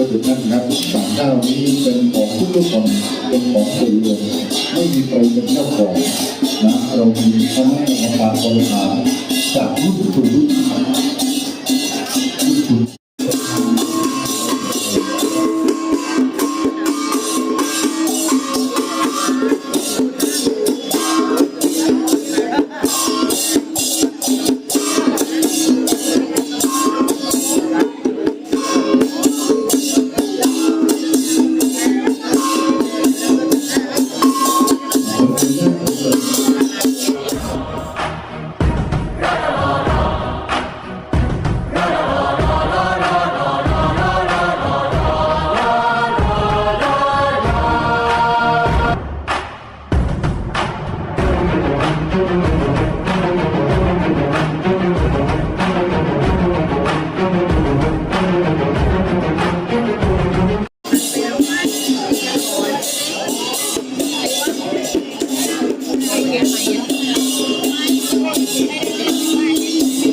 ก็ถึงนั่นครับสามข้าวนี้เป็นของทุกคนเป็นของส่วนรวมไม่มีใครเป็นเจ้าของนะเรามีพ่อแม่ของบาบริหารจากรุ่นสู่รุ่นครับรุ่น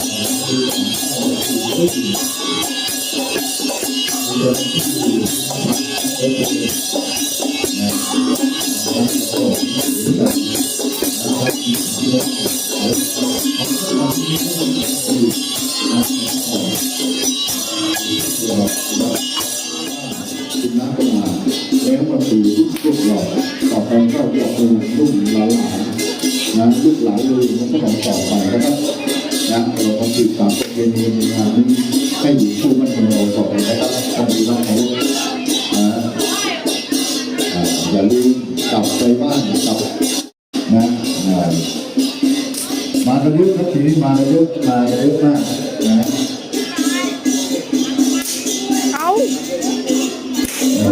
ูกหลานลูกหลานเลยมันก็ต้องต่อไปนะครับ นะเราต้องสืบสานประเพณีงานนี้ให้อยู่คู่บ้านของเราต่อไปนะครับท่านดีน้องเขานะอย่าลืมกลับไปบ้านกลับนะมากันเยอะครับทีนี้มากันเยอะมากันเยอะมากนะเอา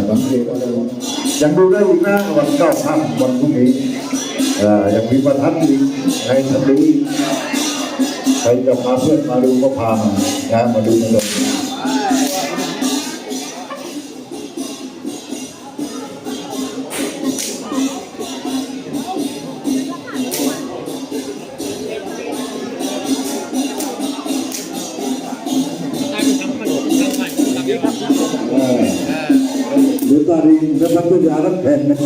สังเกตว่าเรายังดูได้อีกนะวันเก้าค่ำวันพรุ่งนี้ยังมีประทัดอีกให้ท่านดูอี รจะพาเพื่อนมาดูก็พามานะมาดูกันเลยหรือตาดีและพัทยาทั้งแผ่นนะ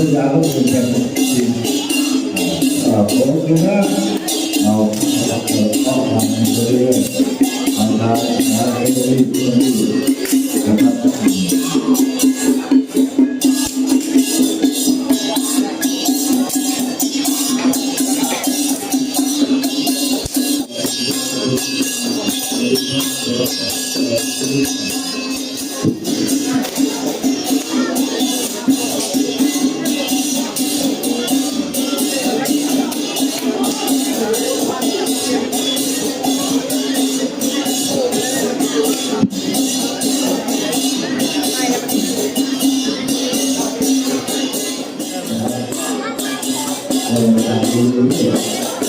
야구 공부하는 것이 모두가 나오는 것을 만나 나의 일들이 대답합니다.